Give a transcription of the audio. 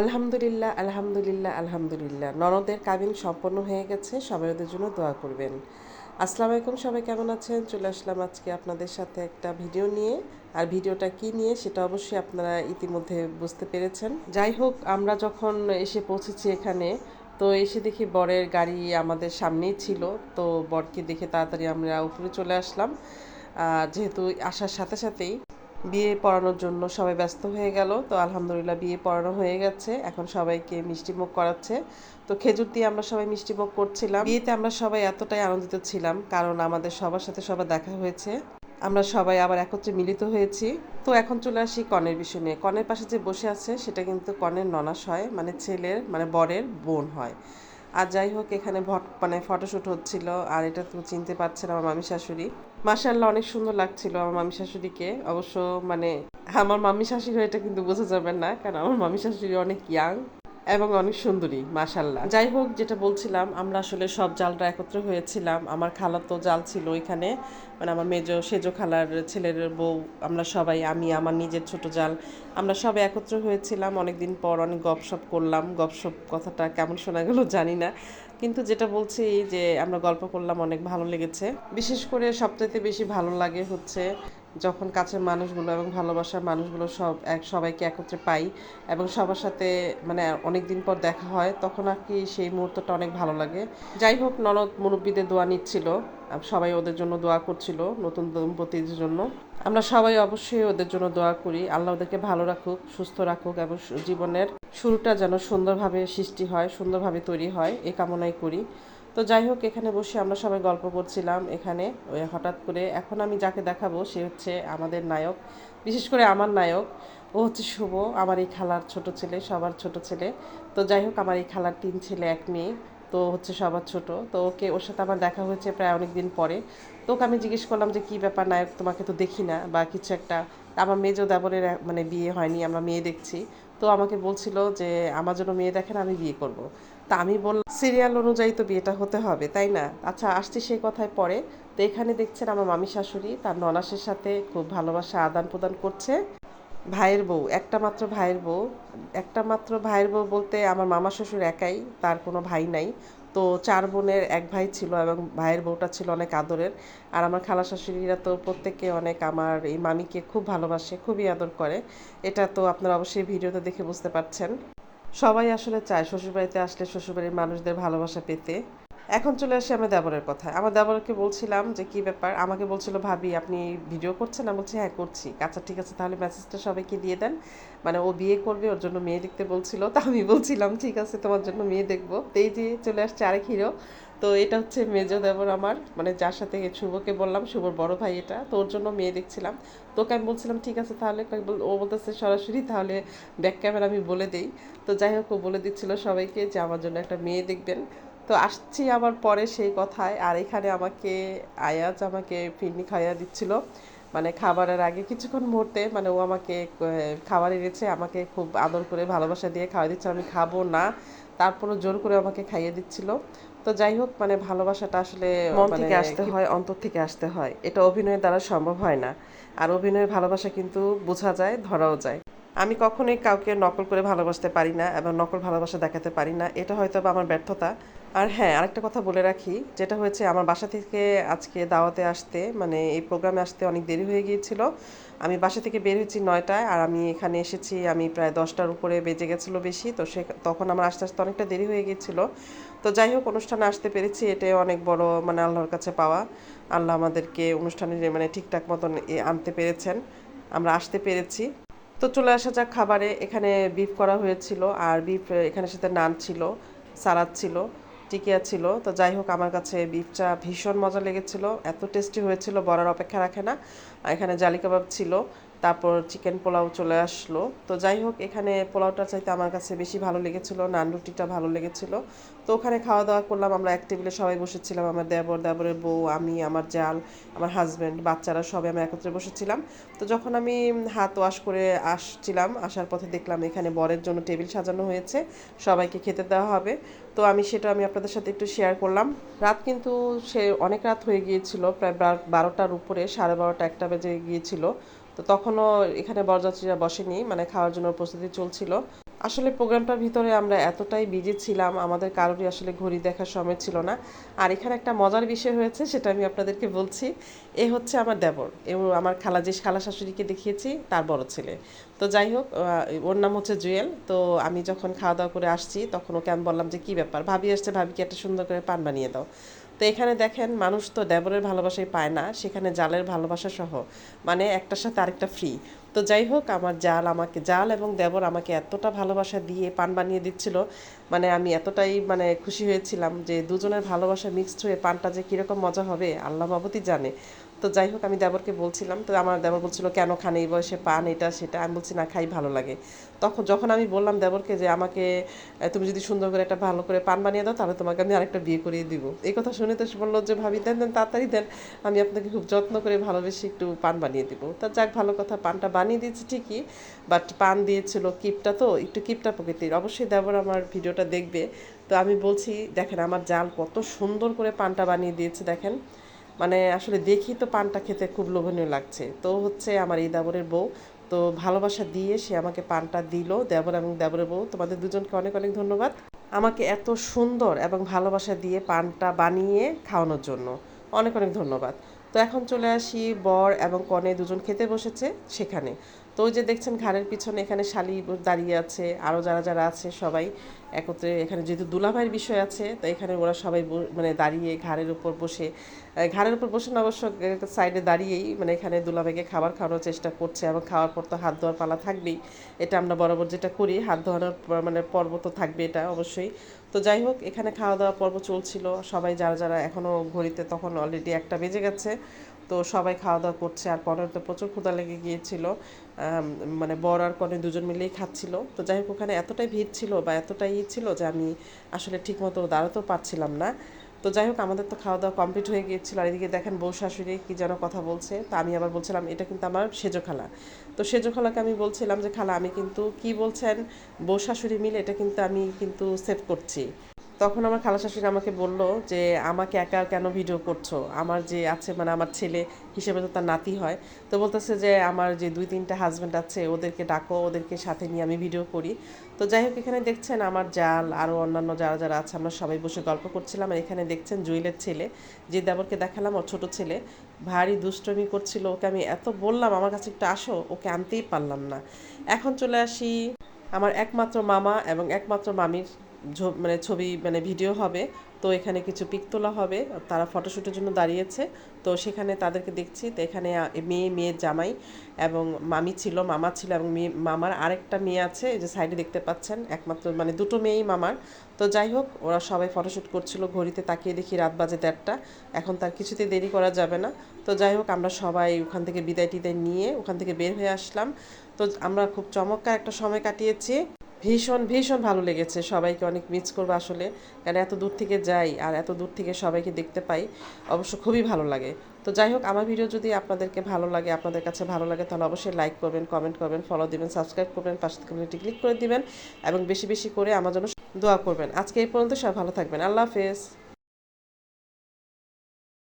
আলহামদুলিল্লাহ আলহামদুলিল্লাহ আলহামদুলিল্লাহ। ননদের কাবিন সম্পন্ন হয়ে গেছে, সবাই ওদের জন্য দোয়া করবেন। আসসালামু আলাইকুম, সবাই কেমন আছেন? চলে আসলাম আজকে আপনাদের সাথে একটা ভিডিও নিয়ে। আর ভিডিওটা কি নিয়ে সেটা অবশ্যই আপনারা ইতিমধ্যে বুঝতে পেরেছেন। যাই হোক, আমরা যখন এসে পৌঁছেছি এখানে, তো এসে দেখি বরের গাড়ি আমাদের সামনেই ছিল। তো বরকে দেখে তাড়াতাড়ি আমরা উপরে চলে আসলাম। যেহেতু আসার সাথে সাথেই বিয়ে পড়ানোর জন্য সবাই ব্যস্ত হয়ে গেল। তো আলহামদুলিল্লাহ বিয়ে পড়ানো হয়ে গেছে। এখন সবাইকে মিষ্টিমুখ করাচ্ছে। তো খেজুর দিয়ে আমরা সবাই মিষ্টিমুখ করছিলাম। বিয়েতে আমরা সবাই এতটাই আনন্দিত ছিলাম, কারণ আমাদের সবার সাথে সবার দেখা হয়েছে। আমরা সবাই আবার একত্রে মিলিত হয়েছি। তো এখন চলে আসি কনের বিষয় নিয়ে। কনের পাশে যে বসে আছে, সেটা কিন্তু কনের ননাস হয় মানে ছেলের মানে বরের বোন হয়। আর যাই হোক, এখানে ভট মানে ফটোশ্যুট হচ্ছিল, আর এটা তো চিনতে পারছেন আমার মামি শাশুড়ি। মাসাল্লাহ অনেক সুন্দর লাগছিল আমার মামি শাশুড়িকে। অবশ্য মানে আমার মামি শাশুড়ি এটা কিন্তু বোঝা যাবে না, কারণ আমার মামি শাশুড়ি অনেক ইয়াং এবং অনেক সুন্দরী মাশাল্লাহ যাই হোক, যেটা বলছিলাম, আমরা আসলে সব জালটা একত্র হয়েছিলাম। আমার খালার তো জাল ছিল ওইখানে মানে আমার মেজো সেজো খালার ছেলের বউ, আমরা সবাই, আমি, আমার নিজের ছোট জাল, আমরা সবাই একত্র হয়েছিলাম। অনেকদিন পর অনেক গপসপ করলাম। গপসপ কথাটা কেমন শোনা গেল জানি না। কিন্তু যেটা বলছি যে আমরা গল্প করলাম, অনেক ভালো লেগেছে। বিশেষ করে সবচাইতে বেশি ভালো লাগে হচ্ছে যখন কাছের মানুষগুলো এবং ভালোবাসার মানুষগুলো সব এক, সবাইকে একত্রে পাই এবং সবার সাথে মানে অনেক দিন পর দেখা হয়, তখন আর কি সেই মুহূর্তটা অনেক ভালো লাগে। যাই হোক, ননদ মুরব্বীদের দোয়া নিচ্ছিল। সবাই ওদের জন্য দোয়া করছিল নতুন দম্পতির জন্য। আমরা সবাই অবশ্যই ওদের জন্য দোয়া করি। আল্লাহ ওদেরকে ভালো রাখুক, সুস্থ রাখুক এবং জীবনের শুরুটা যেন সুন্দরভাবে সৃষ্টি হয়, সুন্দরভাবে তৈরি হয়, এ কামনাই করি। তো যাই হোক, এখানে বসে আমরা সবাই গল্প করছিলাম এখানে। ওই হঠাৎ করে এখন আমি যাকে দেখাবো, সে হচ্ছে আমাদের নায়ক। বিশেষ করে আমার নায়ক। ও হচ্ছে শুভ, আমার এই খালার ছোট ছেলে, সবার ছোট ছেলে। তো যাই হোক, আমার এই খালার তিন ছেলে, এক মেয়ে। তো হচ্ছে সবার ছোট। তো ওকে, ওর সাথে আমার দেখা হয়েছে প্রায় অনেক দিন পরে। তো ওকে আমি জিজ্ঞেস করলাম যে, কী ব্যাপার নায়ক, তোমাকে তো দেখি না বা কিছু একটা? আমার মেজো দেবরের মানে বিয়ে হয়নি, আমরা মেয়ে দেখছি। তো আমাকে বলছিল যে, আমার জন্য মেয়ে দেখেন আমি বিয়ে করব। তা আমি বললাম, সিরিয়াল অনুযায়ী তো বিয়েটা হতে হবে, তাই না? আচ্ছা আসছি সেই কথায় পরে। তো এখানে দেখছেন আমার মামি শাশুড়ি, তার ননাসের সাথে খুব ভালোবাসা আদান প্রদান করছে। ভাইয়ের বউ, একটা মাত্র ভাইয়ের বউ, একটা মাত্র ভাইয়ের বউ বলতে আমার মামা শ্বশুর একাই, তার কোনো ভাই নাই। তো চার বোনের এক ভাই ছিল এবং ভাইয়ের বউটা ছিল অনেক আদরের। আর আমার খালা শাশুড়িরা তো প্রত্যেকে অনেক আমার এই মামিকে খুব ভালোবাসে, খুবই আদর করে। এটা তো আপনারা অবশ্যই ভিডিওতে দেখে বুঝতে পারছেন। সবাই আসলে চায় শ্বশুরবাড়িতে আসলে শ্বশুরবাড়ির মানুষদের ভালোবাসা পেতে। এখন চলে আসি আমার দেবরের কথায়। আমার দেবরকে বলছিলাম যে, কি ব্যাপার? আমাকে বলছিল, ভাবি, আপনি ভিডিও করছেন? আমি বলছি হ্যাঁ করছি। আচ্ছা ঠিক আছে, তাহলে মেসেজটা সবাইকে দিয়ে দেন। মানে ও বিয়ে করবে, ওর জন্য মেয়ে দেখতে বলছিল, তা আমি বলছিলাম, ঠিক আছে, তোমার জন্য মেয়ে দেখব। এই যে চলে আসছে আরেক হিরো তো এটা হচ্ছে মেজো দেবর আমার। মানে যার সাথে শুভকে বললাম, শুভর বড় ভাই এটা, তো ওর জন্য মেয়ে দেখছিলাম। তোকে আমি বলছিলাম, ঠিক আছে, তাহলে ও বলতেছে, সরাসরি তাহলে ব্যাক ক্যামেরা আমি বলে দিই। তো যাই হোক, ও বলে দিচ্ছিল সবাইকে যে, আমার জন্য একটা মেয়ে দেখবেন। তো আসছি আবার পরে সেই কথায়। আর এখানে আমাকে আয়াজ আমাকে ফিরনি খাইয়া দিচ্ছিল। মানে খাবারের আগে কিছুক্ষণ মুহূর্তে মানে ও আমাকে খাবার এনেছে আমাকে খুব আদর করে ভালোবাসা দিয়ে খাওয়া দিচ্ছে আমি খাব না। তারপরও জোর করে আমাকে খাইয়ে দিচ্ছিল। তো যাই হোক মানে ভালোবাসাটা আসলে মন থেকে মানে আসতে হয় অন্তর থেকে আসতে হয়। এটা অভিনয়ের দ্বারা সম্ভব হয় না। আর অভিনয়ের ভালোবাসা কিন্তু বোঝা যায় ধরাও যায়। আমি কখনোই কাউকে নকল করে ভালোবাসতে পারি না এবং নকল ভালোবাসা দেখাতে পারি না। এটা হয়তো বা আমার ব্যর্থতা। আর হ্যাঁ আরেকটা কথা বলে রাখি, যেটা হয়েছে আমার বাসা থেকে আজকে দাওয়াতে আসতে মানে এই প্রোগ্রামে আসতে অনেক দেরি হয়ে গিয়েছিল। আমি বাসা থেকে বের হয়েছি নয়টায় আর আমি এখানে এসেছি, আমি প্রায় দশটার উপরে বেজে গেছিল বেশি, তো সে তখন আমার আস্তে আস্তে অনেকটা দেরি হয়ে গিয়েছিল। তো যাই হোক, অনুষ্ঠানে আসতে পেরেছি, এটাই অনেক বড় মানে আল্লাহর কাছে পাওয়া। আল্লাহ আমাদেরকে অনুষ্ঠানে মানে ঠিকঠাক মতন আনতে পেরেছেন। আমরা আসতে পেরেছি। তো চলে আসা যাক খাবারে। এখানে বিফ করা হয়েছিল আর বিফ এখানে সাথে নান ছিল, সালাদ ছিল, টিকিয়া ছিল। তো যাই হোক, আমার কাছে বিফটা ভীষণ মজা লেগেছিল। এত টেস্টি হয়েছিল বড়ার অপেক্ষা রাখে না। এখানে জালি কাবাব ছিল। তারপর চিকেন পোলাও চলে আসলো। তো যাই হোক, এখানে পোলাওটা চাইতে আমার কাছে বেশি ভালো লেগেছিল, নান রুটিটা ভালো লেগেছিল। তো ওখানে খাওয়া দাওয়া করলাম, আমরা এক টেবিলে সবাই বসেছিলাম, আমার দেবর, দেবরের বউ, আমি, আমার জাল, আমার হাজব্যান্ড বাচ্চারা সবাই আমি একত্রে বসেছিলাম। তো যখন আমি হাত ওয়াশ করে আসছিলাম, আসার পথে দেখলাম এখানে বরের জন্য টেবিল সাজানো হয়েছে, সবাইকে খেতে দেওয়া হবে। তো আমি সেটা আমি আপনাদের সাথে একটু শেয়ার করলাম। রাত কিন্তু সে অনেক রাত হয়ে গিয়েছিল, প্রায় বারোটার উপরে, সাড়ে বারোটা একটা বেজে গিয়েছিল। তো তখনও এখানে বরযাত্রীরা বসেনি মানে খাওয়ার জন্য প্রস্তুতি চলছিল। আসলে প্রোগ্রামটার ভিতরে আমরা এতটাই বিজি ছিলাম, আমাদের কারোরই আসলে ঘড়ি দেখার সময় ছিল না। আর এখানে একটা মজার বিষয় হয়েছে, সেটা আমি আপনাদেরকে বলছি। এ হচ্ছে আমার দেবর এবং আমার খালা যে খালা শাশুড়িকে দেখিয়েছি, তার বড় ছেলে। তো যাই হোক ওর নাম হচ্ছে জুয়েল। তো আমি যখন খাওয়া দাওয়া করে আসছি, তখন ওকে আমি বললাম যে, কী ব্যাপার? ভাবি আসছে, ভাবিকে একটা সুন্দর করে পান বানিয়ে দাও। তো এখানে দেখেন মানুষ তো দেবরের ভালোবাসাই পায় না, সেখানে জালের ভালোবাসা সহ। মানে একটার সাথে আরেকটা ফ্রি তো যাই হোক, আমার জাল আমাকে, জাল এবং দেবর আমাকে এতটা ভালোবাসা দিয়ে পান বানিয়ে দিচ্ছিল মানে আমি এতটাই মানে খুশি হয়েছিলাম যে দুজনের ভালোবাসা মিক্সড হয়ে পানটা যে কীরকম মজা হবে, আল্লাহ বাবতই জানে। তো যাই হোক, আমি দেবরকে বলছিলাম, তো আমার দেবর বলছিল, কেন খান এই বয়সে পান এটা সেটা? আমি বলছি, না, খাই, ভালো লাগে। তখন যখন আমি বললাম দেবরকে যে, আমাকে তুমি যদি সুন্দর করে একটা ভালো করে পান বানিয়ে দাও, তাহলে তোমাকে আমি আরেকটা বিয়ে করিয়ে দিব। এই কথা শুনে তো বলল যে, ভাবি, দেন দেন, তাড়াতাড়ি দেন, আমি আপনাকে খুব যত্ন করে ভালোবেসে একটু পান বানিয়ে দিব। তা যাক, ভালো কথা, পানটা বানিয়ে দিয়েছি ঠিকই, বাট পান দিয়েছিল কিপটা তো, একটু কিপটা প্রকৃতির। অবশ্যই দেবর আমার ভিডিওটা দেখবে। তো আমি বলছি, দেখেন, আমার জাল কত সুন্দর করে পানটা বানিয়ে দিয়েছে, দেখেন। মানে আসলে দেখি তো পানটা খেতে খুব লোভনীয় লাগছে। তো হচ্ছে আমার এই দেবরের বউ, তো ভালোবাসা দিয়ে সে আমাকে পানটা দিল, দেবর এবং দেবরের বউ। তোমাদের দুজনকে অনেক অনেক ধন্যবাদ। আমাকে এত সুন্দর এবং ভালোবাসা দিয়ে পানটা বানিয়ে খাওয়ানোর জন্য অনেক অনেক ধন্যবাদ। তো এখন চলে আসি বর এবং কনে দুজন খেতে বসেছে সেখানে। তো ওই যে দেখছেন ঘাড়ের পিছনে এখানে শালি দাঁড়িয়ে আছে আরও যারা যারা আছে সবাই একত্রে এখানে যেহেতু দুলাভাইয়ের বিষয় আছে, তো এখানে ওরা সবাই মানে দাঁড়িয়ে ঘাড়ের উপর বসে ঘাড়ের উপর বসে না, অবশ্য সাইডে দাঁড়িয়েই মানে এখানে দুলাভাইকে খাবার খাওয়ানোর চেষ্টা করছে এবং খাওয়ার পর তো হাত ধোয়ার পালা থাকবেই। এটা আমরা বরাবর যেটা করি, হাত ধোয়ানোর মানে পর্ব তো থাকবে এটা অবশ্যই। তো যাই হোক, এখানে খাওয়া দাওয়া পর্ব চলছিল, সবাই যারা যারা এখনও ঘড়িতে তখন অলরেডি একটা বেজে গেছে, তো সবাই খাওয়া দাওয়া করছে আর পরের তো প্রচুর ক্ষুধা লেগে গিয়েছিল। মানে বর আর কনে দুজন মিলেই খাচ্ছিল। তো যাই হোক, ওখানে এতটাই ভিড় ছিল বা এতটাই ই ছিল যে আমি আসলে ঠিকমতো দাঁড়াতেও পারছিলাম না। তো যাই হোক, আমাদের তো খাওয়া দাওয়া কমপ্লিট হয়ে গিয়েছিল। আর এদিকে দেখেন বউ শাশুড়ি কী যেন কথা বলছে। তা আমি আবার বলছিলাম, এটা কিন্তু আমার সেজো খালা। তো সেজো খালাকে আমি বলছিলাম যে, খালা, আমি কিন্তু কি বলছেন? বউ শাশুড়ি মিলে এটা কিন্তু আমি কিন্তু সেভ করছি। তখন আমার খালা শাশুড়ি আমাকে বলল যে, আমাকে একা কেন ভিডিও করছ? আমার যে আছে মানে আমার ছেলে হিসেবে তো তার নাতি হয়। তো বলতেছে যে, আমার যে দুই তিনটা হাজব্যান্ড আছে, ওদেরকে ডাকো, ওদেরকে সাথে নিয়ে আমি ভিডিও করি। তো যাই হোক, এখানে দেখছেন আমার জাল আরও অন্যান্য যারা যারা আছে, আমরা সবাই বসে গল্প করছিলাম। আর এখানে দেখছেন জুয়েলের ছেলে, যে দেবরকে দেখালাম, ওর ছোট ছেলে, ভারী দুষ্টমি করছিল ওকে। আমি এত বললাম, আমার কাছে একটু আসো, ওকে আনতেই পারলাম না। এখন চলে আসি আমার একমাত্র মামা এবং একমাত্র মামির মানে ছবি মানে ভিডিও হবে। তো এখানে কিছু পিক তোলা হবে। তারা ফটোশ্যুটের জন্য দাঁড়িয়েছে। তো সেখানে তাদেরকে দেখছি। তো এখানে মেয়ে, মেয়ের জামাই এবং মামি ছিল, মামা ছিল এবং মেয়ে, মামার আরেকটা মেয়ে আছে। এই যে সাইডে দেখতে পাচ্ছেন, একমাত্র মানে দুটো মেয়েই মামার। তো যাই হোক, ওরা সবাই ফটোশ্যুট করছিল। ঘড়িতে তাকিয়ে দেখি রাত বাজে দেড়টা। এখন তার কিছুতেই দেরি করা যাবে না। তো যাই হোক, আমরা সবাই ওখান থেকে বিদায় টিদায় নিয়ে ওখান থেকে বের হয়ে আসলাম। তো আমরা খুব চমৎকার একটা সময় কাটিয়েছি। ভীষণ ভীষণ ভালো লেগেছে। সবাইকে অনেক মিস করব আসলে। কেন এত দূর থেকে যাই আর এত দূর থেকে সবাইকে দেখতে পাই, অবশ্য খুবই ভালো লাগে। তো যাই হোক, আমার ভিডিও যদি আপনাদেরকে ভালো লাগে, আপনাদের কাছে ভালো লাগে, তাহলে অবশ্যই লাইক করবেন কমেন্ট করবেন ফলো দিবেন সাবস্ক্রাইব করবেন, পাশে কমিউনিটি ক্লিক করে দিবেন এবং বেশি বেশি করে আমার জন্য দোয়া করবেন। আজকে এই পর্যন্ত সব ভালো থাকবেন। আল্লাহ হাফেজ।